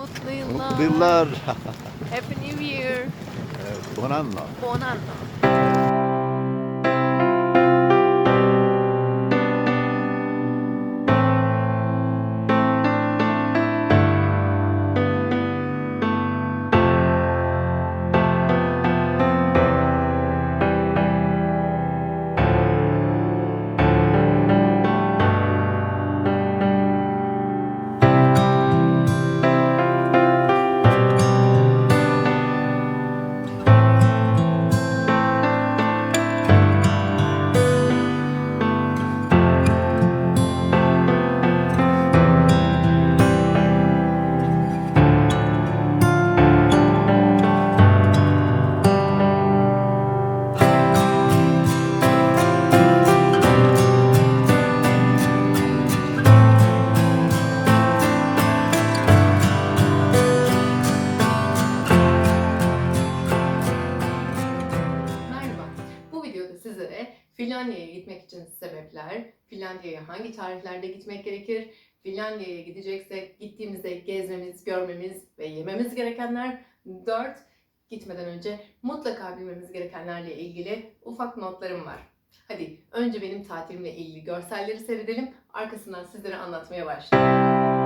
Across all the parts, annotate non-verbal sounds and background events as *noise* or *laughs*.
Mutlu yıllar. Mutlu yıllar. Happy New Year. Buon anno. Buon anno. Finlandiya'ya hangi tarihlerde gitmek gerekir, Finlandiya'ya gideceksek gittiğimizde gezmemiz, görmemiz ve yememiz gerekenler, 4. Gitmeden önce mutlaka bilmemiz gerekenlerle ilgili ufak notlarım var. Hadi önce benim tatilimle ilgili görselleri seyredelim, arkasından sizlere anlatmaya başlayalım.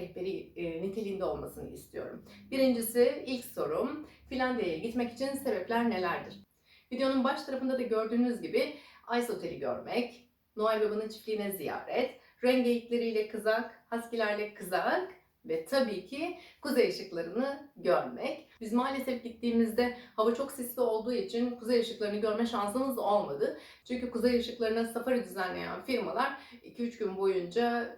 Rehberi, e, niteliğinde olmasını istiyorum. Birincisi ilk sorum Finlandiya'ya gitmek için sebepler nelerdir? Videonun baş tarafında da gördüğünüz gibi Ice Otel'i görmek, Noel Baba'nın çiftliğine ziyaret, rengeyikleriyle kızak, haskilerle kızak ve tabii ki kuzey ışıklarını görmek. Biz maalesef gittiğimizde hava çok sisli olduğu için kuzey ışıklarını görme şansımız olmadı. Çünkü kuzey ışıklarına safari düzenleyen firmalar 2-3 gün boyunca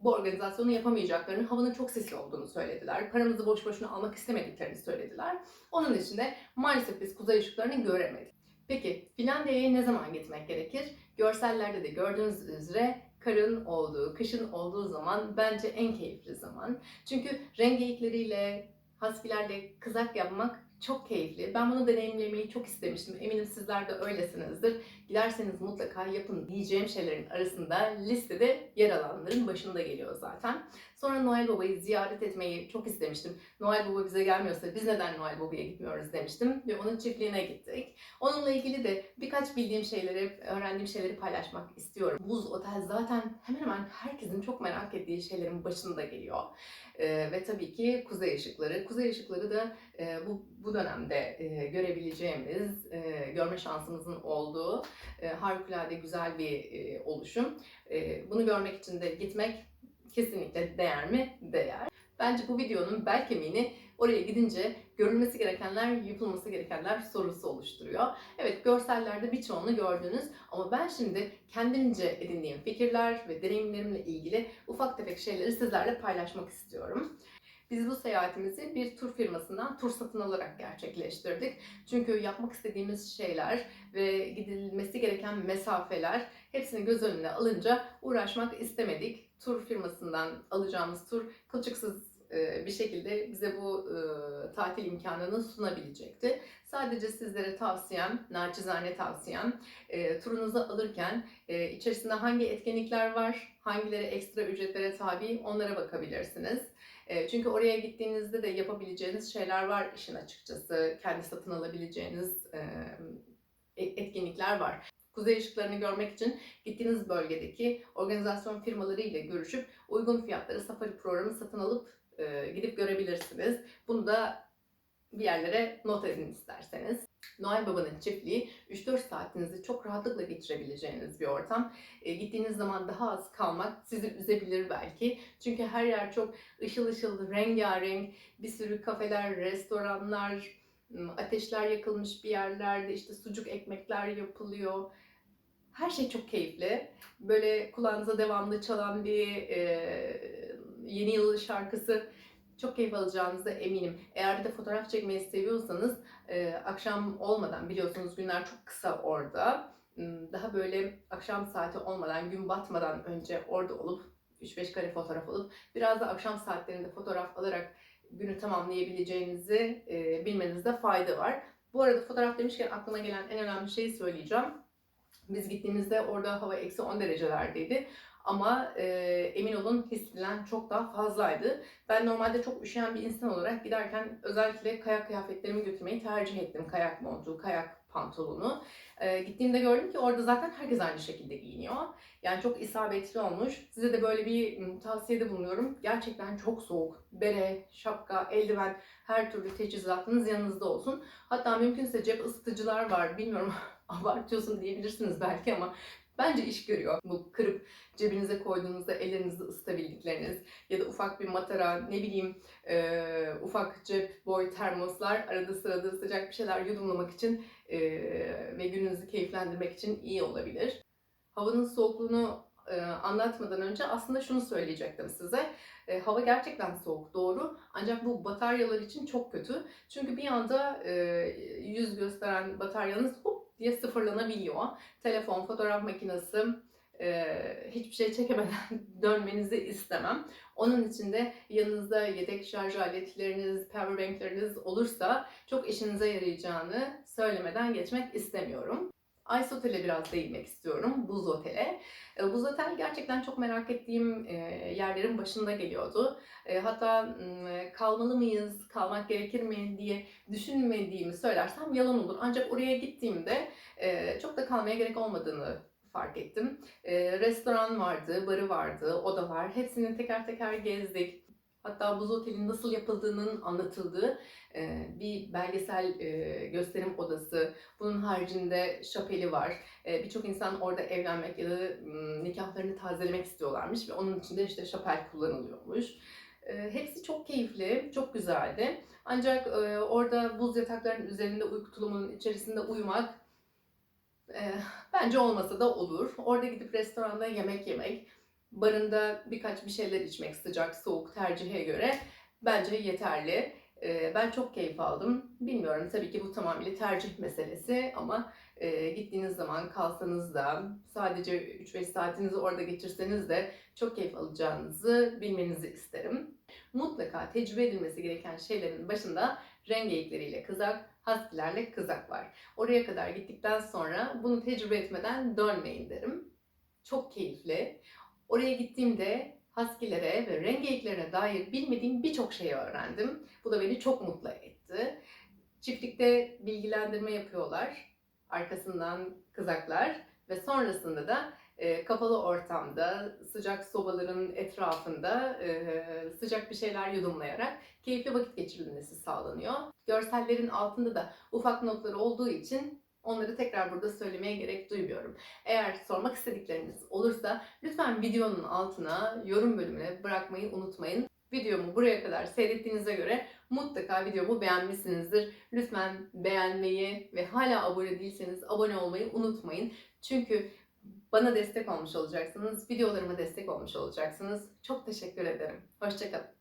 bu organizasyonu yapamayacaklarını, havanın çok sisli olduğunu söylediler. Paramızı boş boşuna almak istemediklerini söylediler. Onun için de maalesef biz kuzey ışıklarını göremedik. Peki Finlandiya'ya ne zaman gitmek gerekir? Görsellerde de gördüğünüz üzere karın olduğu, kışın olduğu zaman bence en keyifli zaman. Çünkü rengeyikleriyle, haskilerle kızak yapmak çok keyifli. Ben bunu deneyimlemeyi çok istemiştim. Eminim sizler de öylesinizdir. Giderseniz mutlaka yapın diyeceğim şeylerin arasında listede yer alanların başında geliyor zaten. Sonra Noel Baba'yı ziyaret etmeyi çok istemiştim. Noel Baba bize gelmiyorsa biz neden Noel Baba'ya gitmiyoruz demiştim ve onun çiftliğine gittik. Onunla ilgili de birkaç bildiğim şeyleri, öğrendiğim şeyleri paylaşmak istiyorum. Buz Otel zaten hemen hemen herkesin çok merak ettiği şeylerin başında geliyor. Ee, ve tabii ki kuzey ışıkları. Kuzey ışıkları da e, bu, bu dönemde e, görebileceğimiz, e, görme şansımızın olduğu e, harikulade güzel bir e, oluşum. E, bunu görmek için de gitmek kesinlikle değer mi? Değer. Bence bu videonun bel kemiğini oraya gidince görülmesi gerekenler, yapılması gerekenler sorusu oluşturuyor. Evet görsellerde birçoğunu gördünüz ama ben şimdi kendimce edindiğim fikirler ve deneyimlerimle ilgili ufak tefek şeyleri sizlerle paylaşmak istiyorum. Biz bu seyahatimizi bir tur firmasından tur satın alarak gerçekleştirdik. Çünkü yapmak istediğimiz şeyler ve gidilmesi gereken mesafeler hepsini göz önüne alınca uğraşmak istemedik. Tur firmasından alacağımız tur kılçıksız bir şekilde bize bu e, tatil imkanını sunabilecekti. Sadece sizlere tavsiyem, naçizane tavsiyem, e, turunuzu alırken e, içerisinde hangi etkinlikler var, hangileri ekstra ücretlere tabi onlara bakabilirsiniz. E, çünkü oraya gittiğinizde de yapabileceğiniz şeyler var işin açıkçası. Kendi satın alabileceğiniz e, etkinlikler var. Kuzey ışıklarını görmek için gittiğiniz bölgedeki organizasyon firmaları ile görüşüp uygun fiyatları safari programı satın alıp e, gidip görebilirsiniz. Bunu da bir yerlere not edin isterseniz. Noel Baba'nın çiftliği 3-4 saatinizi çok rahatlıkla geçirebileceğiniz bir ortam. E, gittiğiniz zaman daha az kalmak sizi üzebilir belki. Çünkü her yer çok ışıl ışıl, rengarenk, bir sürü kafeler, restoranlar, ateşler yakılmış bir yerlerde işte sucuk ekmekler yapılıyor. Her şey çok keyifli. Böyle kulağınıza devamlı çalan bir e, yeni yıl şarkısı çok keyif alacağınıza eminim. Eğer bir de fotoğraf çekmeyi seviyorsanız e, akşam olmadan biliyorsunuz günler çok kısa orada. Daha böyle akşam saati olmadan, gün batmadan önce orada olup 3-5 kare fotoğraf alıp biraz da akşam saatlerinde fotoğraf alarak günü tamamlayabileceğinizi e, bilmenizde fayda var. Bu arada fotoğraf demişken aklıma gelen en önemli şeyi söyleyeceğim. Biz gittiğimizde orada hava eksi 10 derecelerdeydi. Ama e, emin olun hissedilen çok daha fazlaydı. Ben normalde çok üşüyen bir insan olarak giderken özellikle kayak kıyafetlerimi götürmeyi tercih ettim. Kayak montu, kayak pantolonu. E, gittiğimde gördüm ki orada zaten herkes aynı şekilde giyiniyor. Yani çok isabetli olmuş. Size de böyle bir tavsiyede bulunuyorum. Gerçekten çok soğuk. Bere, şapka, eldiven, her türlü teçhizatınız yanınızda olsun. Hatta mümkünse cep ısıtıcılar var. Bilmiyorum *laughs* abartıyorsun diyebilirsiniz belki ama bence iş görüyor. Bu kırıp cebinize koyduğunuzda ellerinizi ısıtabildikleriniz ya da ufak bir matara, ne bileyim e, ufak cep boy termoslar arada sırada sıcak bir şeyler yudumlamak için e, ve gününüzü keyiflendirmek için iyi olabilir. Havanın soğukluğunu e, anlatmadan önce aslında şunu söyleyecektim size. E, hava gerçekten soğuk doğru ancak bu bataryalar için çok kötü. Çünkü bir anda e, yüz gösteren bataryanız hop diye sıfırlanabiliyor. Telefon, fotoğraf makinesi, e, hiçbir şey çekemeden *laughs* dönmenizi istemem. Onun için de yanınızda yedek şarj aletleriniz, powerbankleriniz olursa çok işinize yarayacağını söylemeden geçmek istemiyorum. Ice Otel'e biraz değinmek istiyorum. Buz Otel'e. E, Buz Otel gerçekten çok merak ettiğim e, yerlerin başında geliyordu. E, Hatta kalmalı mıyız, kalmak gerekir mi diye düşünmediğimi söylersem yalan olur. Ancak oraya gittiğimde çok da kalmaya gerek olmadığını fark ettim. Restoran vardı, barı vardı, oda var. Hepsini teker teker gezdik. Hatta buz otelin nasıl yapıldığının anlatıldığı bir belgesel e, gösterim odası. Bunun haricinde şapeli var. E, Birçok insan orada evlenmek ya da nikahlarını tazelemek istiyorlarmış ve onun için de işte şapel kullanılıyormuş. E, Hepsi çok keyifli, çok güzeldi. Ancak e, orada buz yatakların üzerinde uyku tulumunun içerisinde uyumak e, bence olmasa da olur. Orada gidip restoranda yemek yemek, barında birkaç bir şeyler içmek sıcak soğuk tercihe göre bence yeterli. E, ben çok keyif aldım. Bilmiyorum tabii ki bu tamamıyla tercih meselesi ama e, gittiğiniz zaman kalsanız da sadece 3-5 saatinizi orada geçirseniz de çok keyif alacağınızı bilmenizi isterim. Mutlaka tecrübe edilmesi gereken şeylerin başında rengeyikleriyle kızak, haskilerle kızak var. Oraya kadar gittikten sonra bunu tecrübe etmeden dönmeyin derim. Çok keyifli. Oraya gittiğimde haskilere ve rengeyiklerine dair bilmediğim birçok şeyi öğrendim. Bu da beni çok mutlu etti. Çiftlikte bilgilendirme yapıyorlar. Arkasından kızaklar ve sonrasında da e, kapalı ortamda sıcak sobaların etrafında e, sıcak bir şeyler yudumlayarak keyifli vakit geçirilmesi sağlanıyor. Görsellerin altında da ufak notları olduğu için onları tekrar burada söylemeye gerek duymuyorum. Eğer sormak istedikleriniz olursa lütfen videonun altına yorum bölümüne bırakmayı unutmayın. Videomu buraya kadar seyrettiğinize göre mutlaka videomu beğenmişsinizdir. Lütfen beğenmeyi ve hala abone değilseniz abone olmayı unutmayın. Çünkü bana destek olmuş olacaksınız, videolarıma destek olmuş olacaksınız. Çok teşekkür ederim. Hoşçakalın.